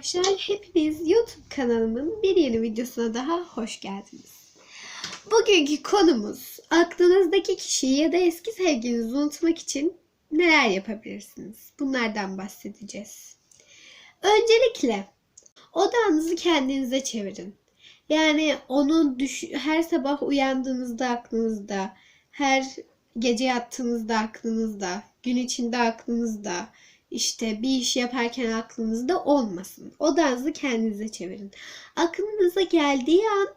arkadaşlar. Hepiniz YouTube kanalımın bir yeni videosuna daha hoş geldiniz. Bugünkü konumuz aklınızdaki kişiyi ya da eski sevgilinizi unutmak için neler yapabilirsiniz? Bunlardan bahsedeceğiz. Öncelikle odanızı kendinize çevirin. Yani onu düş her sabah uyandığınızda aklınızda, her gece yattığınızda aklınızda, gün içinde aklınızda, işte bir iş yaparken aklınızda olmasın. Odanızı kendinize çevirin. Aklınıza geldiği an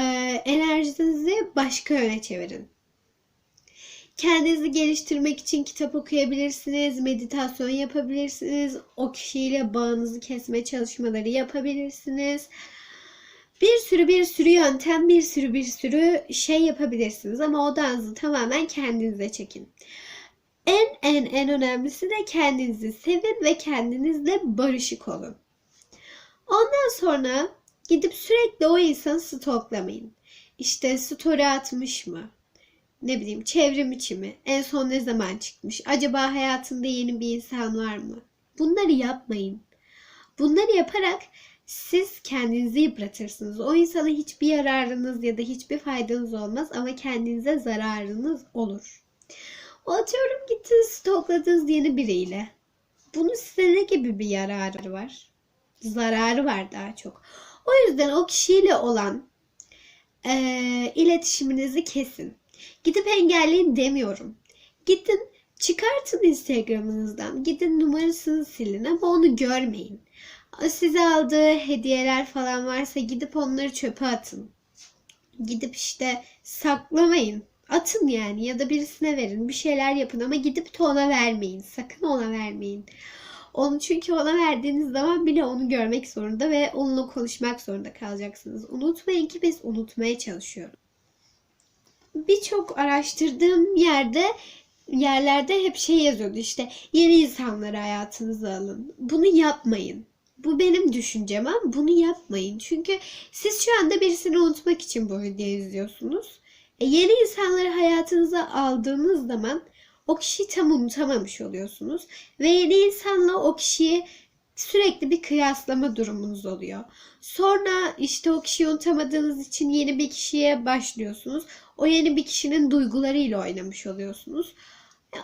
e, enerjinizi başka yöne çevirin. Kendinizi geliştirmek için kitap okuyabilirsiniz, meditasyon yapabilirsiniz, o kişiyle bağınızı kesme çalışmaları yapabilirsiniz. Bir sürü bir sürü yöntem, bir sürü bir sürü şey yapabilirsiniz ama odanızı tamamen kendinize çekin. En en önemlisi de kendinizi sevin ve kendinizle barışık olun. Ondan sonra gidip sürekli o insanı stoklamayın. İşte story atmış mı? Ne bileyim çevrim içi mi? En son ne zaman çıkmış? Acaba hayatında yeni bir insan var mı? Bunları yapmayın. Bunları yaparak siz kendinizi yıpratırsınız. O insana hiçbir yararınız ya da hiçbir faydanız olmaz ama kendinize zararınız olur. O atıyorum gittiniz stokladığınız yeni biriyle. Bunun size ne gibi bir yararı var? Zararı var daha çok. O yüzden o kişiyle olan e, iletişiminizi kesin. Gidip engelleyin demiyorum. Gidin çıkartın Instagram'ınızdan. Gidin numarasını silin ama onu görmeyin. Size aldığı hediyeler falan varsa gidip onları çöpe atın. Gidip işte saklamayın. Atın yani ya da birisine verin. Bir şeyler yapın ama gidip de ona vermeyin. Sakın ona vermeyin. Onu çünkü ona verdiğiniz zaman bile onu görmek zorunda ve onunla konuşmak zorunda kalacaksınız. Unutmayın ki biz unutmaya çalışıyoruz. Birçok araştırdığım yerde yerlerde hep şey yazıyordu işte yeni insanları hayatınıza alın. Bunu yapmayın. Bu benim düşüncem ama bunu yapmayın. Çünkü siz şu anda birisini unutmak için bu videoyu izliyorsunuz. E, yeni insanları hayatınıza aldığınız zaman o kişiyi tam unutamamış oluyorsunuz. Ve yeni insanla o kişiyi sürekli bir kıyaslama durumunuz oluyor. Sonra işte o kişiyi unutamadığınız için yeni bir kişiye başlıyorsunuz. O yeni bir kişinin duygularıyla oynamış oluyorsunuz.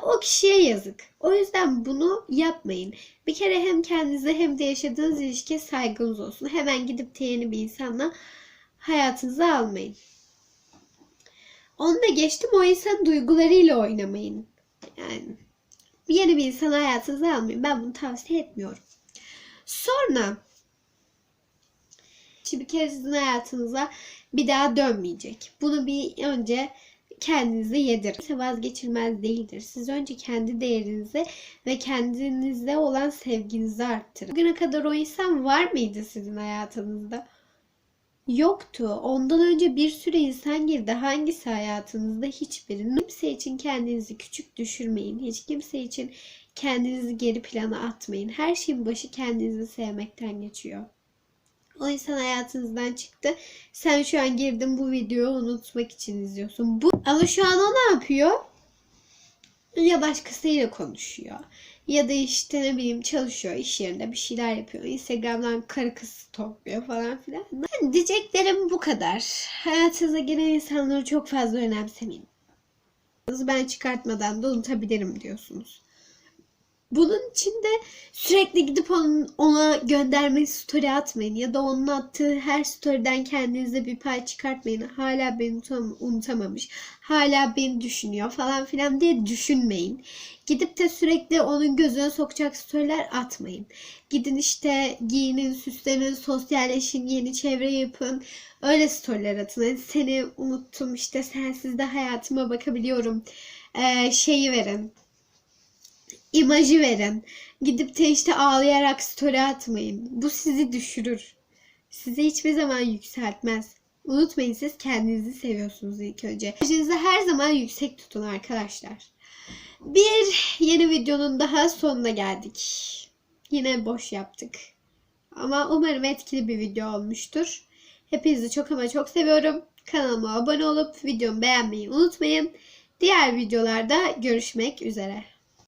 O kişiye yazık. O yüzden bunu yapmayın. Bir kere hem kendinize hem de yaşadığınız ilişkiye saygınız olsun. Hemen gidip de yeni bir insanla hayatınıza almayın. Onu da geçtim o insanın duygularıyla oynamayın. Yani yeni bir insanı hayatınıza almayın. Ben bunu tavsiye etmiyorum. Sonra şimdi bir kere sizin hayatınıza bir daha dönmeyecek. Bunu bir önce kendinize yedirin. Vazgeçilmez değildir. Siz önce kendi değerinizi ve kendinize olan sevginizi arttırın. Bugüne kadar o insan var mıydı sizin hayatınızda? Yoktu. Ondan önce bir sürü insan girdi. Hangisi hayatınızda? Hiçbiri. Kimse için kendinizi küçük düşürmeyin. Hiç kimse için kendinizi geri plana atmayın. Her şeyin başı kendinizi sevmekten geçiyor. O insan hayatınızdan çıktı. Sen şu an girdin bu videoyu unutmak için izliyorsun. Bu ama şu an o ne yapıyor? Ya başkasıyla konuşuyor. Ya da işte ne bileyim çalışıyor, iş yerinde bir şeyler yapıyor. Instagram'dan karı kız topluyor falan filan. Yani diyeceklerim bu kadar. Hayatınıza giren insanları çok fazla önemsemeyin. Ben çıkartmadan da unutabilirim diyorsunuz. Bunun için de sürekli gidip onun, ona gönderme story atmayın ya da onun attığı her storyden kendinize bir pay çıkartmayın. Hala beni unutam unutamamış, hala beni düşünüyor falan filan diye düşünmeyin. Gidip de sürekli onun gözüne sokacak storyler atmayın. Gidin işte giyinin, süslenin, sosyalleşin, yeni çevre yapın. Öyle storyler atın. Yani seni unuttum işte sensiz de hayatıma bakabiliyorum. Ee, şeyi verin imajı verin. Gidip de işte ağlayarak story atmayın. Bu sizi düşürür. Sizi hiçbir zaman yükseltmez. Unutmayın siz kendinizi seviyorsunuz ilk önce. Enerjinizi her zaman yüksek tutun arkadaşlar. Bir yeni videonun daha sonuna geldik. Yine boş yaptık. Ama umarım etkili bir video olmuştur. Hepinizi çok ama çok seviyorum. Kanalıma abone olup videomu beğenmeyi unutmayın. Diğer videolarda görüşmek üzere.